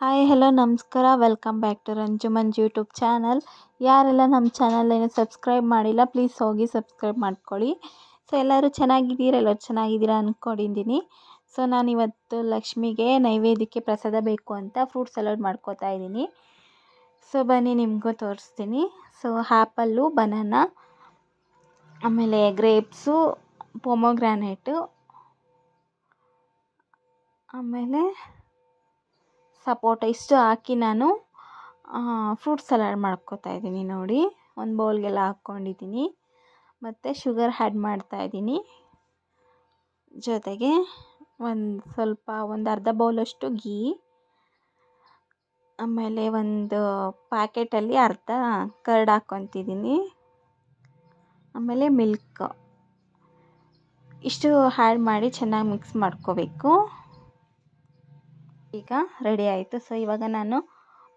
Hi hello ನಮಸ್ಕಾರ. Welcome back to Ranjumanj YouTube channel ಯಾರೆಲ್ಲ ನಮ್ಮ ಚಾನಲ್ ಏನು ಸಬ್ಸ್ಕ್ರೈಬ್ ಮಾಡಿಲ್ಲ ಪ್ಲೀಸ್ ಹೋಗಿ ಸಬ್ಸ್ಕ್ರೈಬ್ ಮಾಡ್ಕೊಳ್ಳಿ. ಸೊ ಎಲ್ಲರೂ ಚೆನ್ನಾಗಿದ್ದೀರ? ಎಲ್ಲರೂ ಚೆನ್ನಾಗಿದ್ದೀರಾ ಅಂದ್ಕೊಂಡಿದ್ದೀನಿ ಸೊ ನಾನಿವತ್ತು ಲಕ್ಷ್ಮಿಗೆ ನೈವೇದ್ಯಕ್ಕೆ ಪ್ರಸಾದ ಬೇಕು ಅಂತ ಫ್ರೂಟ್ ಸಲಾಡ್ ಮಾಡ್ಕೋತಾ ಇದ್ದೀನಿ. ಸೊ ಬನ್ನಿ, ನಿಮಗೂ ತೋರಿಸ್ತೀನಿ. ಸೊ ಆ್ಯಪಲ್ಲು ಬನಾನಾ, ಆಮೇಲೆ ಗ್ರೇಪ್ಸು ಪೊಮೊಗ್ರಾನೇಟು ಆಮೇಲೆ ಸಪೋಟ ಇಷ್ಟು ಹಾಕಿ ನಾನು ಫ್ರೂಟ್ ಸಲಾಡ್ ಮಾಡ್ಕೋತಾ ಇದ್ದೀನಿ ನೋಡಿ. ಒಂದು ಬೌಲ್ಗೆಲ್ಲ ಹಾಕ್ಕೊಂಡಿದ್ದೀನಿ. ಮತ್ತು ಶುಗರ್ ಆ್ಯಡ್ ಮಾಡ್ತಾಯಿದ್ದೀನಿ ಜೊತೆಗೆ ಒಂದು ಸ್ವಲ್ಪ, ಒಂದು ಅರ್ಧ ಬೌಲಷ್ಟು ಗೀ ಆಮೇಲೆ ಒಂದು ಪ್ಯಾಕೆಟಲ್ಲಿ ಅರ್ಧ ಕರ್ಡ್ ಹಾಕ್ಕೊತಿದ್ದೀನಿ. ಆಮೇಲೆ ಮಿಲ್ಕ್ ಇಷ್ಟು ಆ್ಯಡ್ ಮಾಡಿ ಚೆನ್ನಾಗಿ ಮಿಕ್ಸ್ ಮಾಡ್ಕೋಬೇಕು. ಈಗ ರೆಡಿ ಆಯಿತು. ಸೊ ಇವಾಗ ನಾನು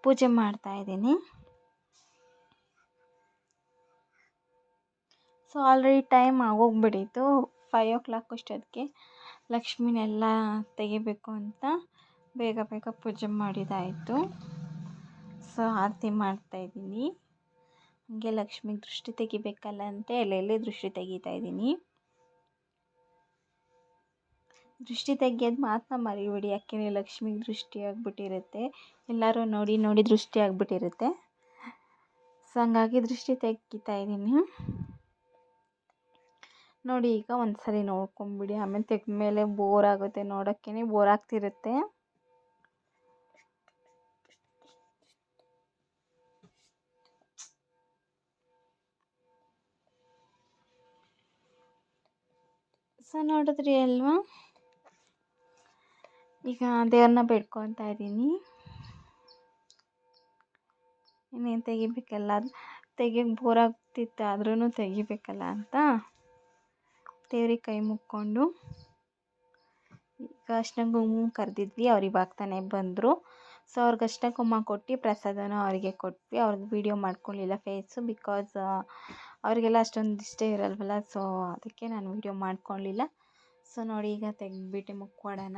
ಪೂಜೆ ಮಾಡ್ತಾ ಇದ್ದೀನಿ. ಸೊ ಆಲ್ರೆಡಿ ಟೈಮ್ ಆಗೋಗ್ಬಿಟ್ಟಿತ್ತು. ಫೈವ್ ಓ ಕ್ಲಾಕ್ ಅಷ್ಟೊತ್ತಿಗೆ ಲಕ್ಷ್ಮಿನೆಲ್ಲ ತೆಗಿಬೇಕು ಅಂತ ಬೇಗ ಬೇಗ ಪೂಜೆ ಮಾಡಿದಾಯಿತು. ಸೊ ಆರತಿ ಮಾಡ್ತಾಯಿದ್ದೀನಿ ಹಾಗೆ ಲಕ್ಷ್ಮಿಗೆ ದೃಷ್ಟಿ ತೆಗಿಬೇಕಲ್ಲ ಅಂತ ಎಲ್ಲೆಲ್ಲಿ ದೃಷ್ಟಿ ತೆಗಿತಾ ಇದ್ದೀನಿ. ದೃಷ್ಟಿ ತೆಗಿಯೋದು ಮಾತನ್ನ ಮರಿಬೇಡಿ. ಯಾಕೆಂದರೆ ಲಕ್ಷ್ಮಿಗೆ ದೃಷ್ಟಿ ಆಗಿಬಿಟ್ಟಿರುತ್ತೆ. ಎಲ್ಲರೂ ನೋಡಿ ನೋಡಿ ದೃಷ್ಟಿ ಆಗಿಬಿಟ್ಟಿರುತ್ತೆ. ಸೊ ಹಂಗಾಗಿ ದೃಷ್ಟಿ ತೆಗಿತಾ ಇದ್ದೀನಿ ನೋಡಿ, ಈಗ ಒಂದು ಸರಿ ನೋಡ್ಕೊಂಬಿಡಿ. ಆಮೇಲೆ ತೆಗೆದ್ಮೇಲೆ ಬೋರ್ ಆಗುತ್ತೆ. ನೋಡೋಕ್ಕೇ ಬೋರ್ ಆಗ್ತಿರುತ್ತೆ. ಸೊ ನೋಡಿದ್ರಿ ಅಲ್ವಾ? ಈಗ ದೇವ್ರನ್ನ ಬೇಡ್ಕೊತಾ ಇದ್ದೀನಿ. ಇನ್ನೇನು ತೆಗಿಬೇಕಲ್ಲ? ತೆಗಿಯೋಕೆ ಬೋರ್ ಆಗ್ತಿತ್ತು ಆದ್ರೂ ತೆಗಿಬೇಕಲ್ಲ ಅಂತ. ದೇವ್ರಿಗೆ ಕೈ ಮುಕ್ಕೊಂಡು ಈಗ ಅರ್ಶಿನ ಕರೆದಿದ್ವಿ ಅವ್ರು ಇವಾಗ ತಾನೇ ಬಂದರು. ಸೊ, ಅವ್ರಿಗೆ ಅರ್ಶಿನ ಕುಂಕುಮ ಕೊಟ್ಟು ಪ್ರಸಾದನ ಅವರಿಗೆ ಕೊಟ್ವಿ. ಅವ್ರಿಗೆ ವೀಡಿಯೋ ಮಾಡ್ಕೊಳ್ಳಿಲ್ಲ ಫೇಸು ಬಿಕಾಸ್ ಅವರಿಗೆಲ್ಲ ಅಷ್ಟೊಂದು ಇಷ್ಟ ಇರಲ್ವಲ್ಲ. ಸೊ, ಅದಕ್ಕೆ ನಾನು ವೀಡಿಯೋ ಮಾಡ್ಕೊಳ್ಳಿಲ್ಲ ಸೊ, ನೋಡಿ ಈಗ ತೆಗೆದ್ಬಿಟ್ಟು ಮುಕ್ಕೊಡೋಣ.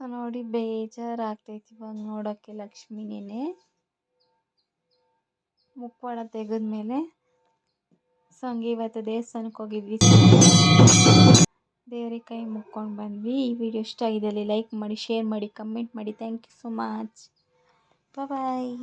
ಸೊ ನೋಡಿ ಬೇಜಾರಾಗ್ತೈತಿ ಇವಾಗ ನೋಡೋಕ್ಕೆ ಲಕ್ಷ್ಮಿನೇ ಮುಖವಾಡ ತೆಗೆದ್ಮೇಲೆ ಸೊ ಹಂಗೆ ಇವತ್ತು ದೇವಸ್ಥಾನಕ್ಕೆ ಹೋಗಿದ್ವಿ. ದೇವ್ರಿಗೆ ಕೈ ಮುಕ್ಕೊಂಡು ಬಂದ್ವಿ. ಈ ವಿಡಿಯೋ ಇಷ್ಟ ಆಗಿದೆ ಲೈಕ್ ಮಾಡಿ, ಶೇರ್ ಮಾಡಿ, ಕಮೆಂಟ್ ಮಾಡಿ. Thank you so much bye